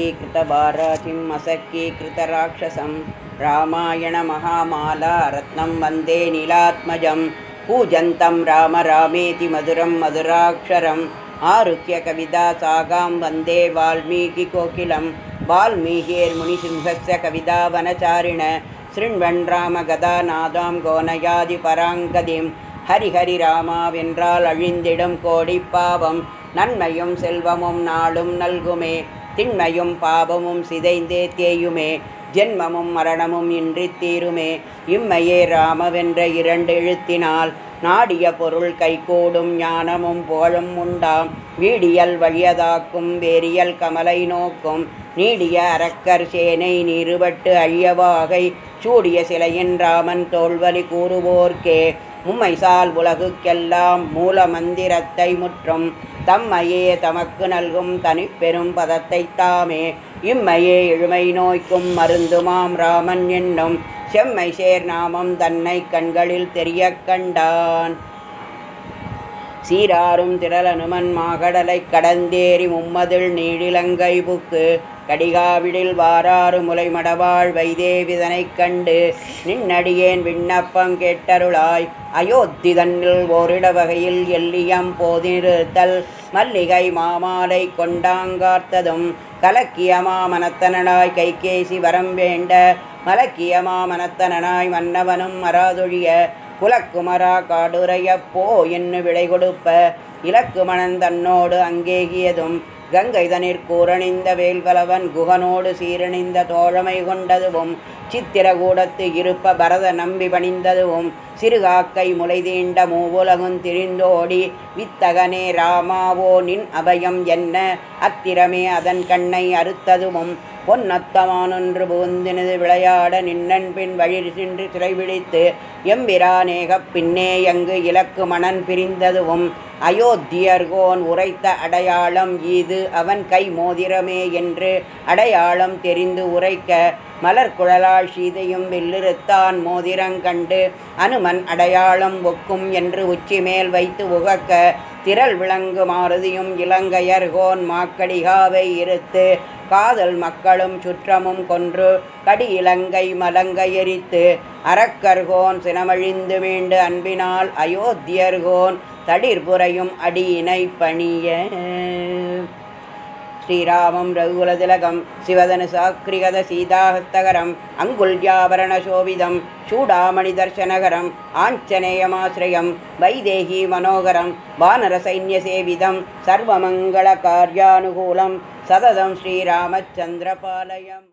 गोष्पतीकृतभारातिम् असह्यीकृतराक्षसं रामायणमहामाला रत्नं वन्दे नीलात्मजं पूजन्तं राम रामेति मधुरं मधुराक्षरम् आरुह्य कविता सागां वन्दे वाल्मीकिकोकिलं वाल्मीकिर्मुनिसिंहस्य कवितावनचारिण शृण्वन् ராமகதாநாதாம் கோனயாதி பராங்கதிம் ஹரிஹரி ராமாவென்றால் அழிந்திடும் கோடிப் பாவம் நன்மையும் செல்வமும் நாளும் நல்குமே திண்மையும் பாபமும் சிதைந்தே தேயுமே ஜென்மமும் மரணமும் இன்றி தீருமே. இம்மையே ராமவென்ற இரண்டு எழுத்தினால் நாடிய பொருள் கைகூடும் ஞானமும் புகழும் உண்டாம். வீடியல் வழியதாக்கும் வேரியல் கமலை நோக்கும். நீடிய அரக்கர் சேனை நிறுவட்டு அழியவாகை சூடிய சிலையின் ராமன் தோல்வலி கூறுவோர்க்கே. உம்மைசால் உலகுக்கெல்லாம் மூல மந்திரத்தை முற்றும். தம்மையே தமக்கு நல்கும் தனிப்பெரும் பதத்தை தாமே. இம்மையே இழுமை நோய்க்கும் மருந்துமாம் ராமன் என்னும். செம்மை சேர் நாமம் தன்னை கண்களில் தெரிய கண்டான். சீராரும் திரளனுமன் மாகடலை கடந்தேறி மும்மதில் நீழிலங்கை புக்கு. கடிகாவிடில் வாராறு முலை மடவாள் வைதேவிதனைக் கண்டு நின்னடியேன் விண்ணப்பம் கேட்டருளாய். அயோத்தி தன்னில் ஓரிட வகையில் எல்லியம் போதிருத்தல் மல்லிகை மாமாலை கொண்டாங்கார்த்ததும் கலக்கியமா மனத்தனனாய் கைகேசி வரம் வேண்ட. மலக்கியமா மனத்தனனாய் மன்னவனும் மராதொழிய. குலக்குமரா காடுரைய போ என்று விடை கொடுப்ப இலக்குமணன் தன்னோடு அங்கேகியதும் கங்கை கூரணிந்த வேல்வலவன் குகனோடு சீரணிந்த தோழமை கொண்டதுவும் சித்திரகூடத்து இருப்ப பரத நம்பி பணிந்ததுவும் சிறுகாக்கை முளை தீண்ட மூவுலகும் திரிந்தோடி வித்தகனே ராமாவோ நின் அபயம் என்ன? அத்திரமே அதன் கண்ணை அறுத்ததுவும் பொன்னத்தமானொன்று புகுந்தினது விளையாட நின்னன் பின் வழி சென்று சிறைபிடித்து எம்பிரானேகப் பின்னே எங்கு இலக்கு மணன் பிரிந்ததுவும் அயோத்தியர்கோன் உரைத்த அடையாளம் இது. அவன் கை மோதிரமே என்று அடையாளம் தெரிந்து உரைக்க மலர்குழலாள் சீதையும் வில்லிருத்தான் மோதிரங்கண்டு அனுமன் அடையாளம் ஒக்கும் என்று உச்சி மேல் வைத்து உகக்க திரள் விளங்கு மாருதியும் இலங்கையர்கோன் மாக்கடிகாவை இருத்து காதல் மக்களும் சுற்றமும் கொன்று கடி இலங்கை மலங்கை எரித்து அரக்கர்கோன் சினமழிந்து மீண்டு அன்பினால் அயோத்தியர்கோன் தடிர்புறையும் அடியினை பணிய. ஸ்ரீராமம் ரகுகுலதிலகம் சிவதனுசாக்கிரிகத சீதாஹஸ்தகரம் அங்குல்யாபரண சோபிதம் சூடாமணி தர்சனகரம் ஆஞ்சநேயமாசிரயம் வைதேகி மனோகரம் வானர சைன்ய சேவிதம் சர்வமங்கள காரியானுகூலம் சததம் ஸ்ரீராமச்சந்திரபாலயம்.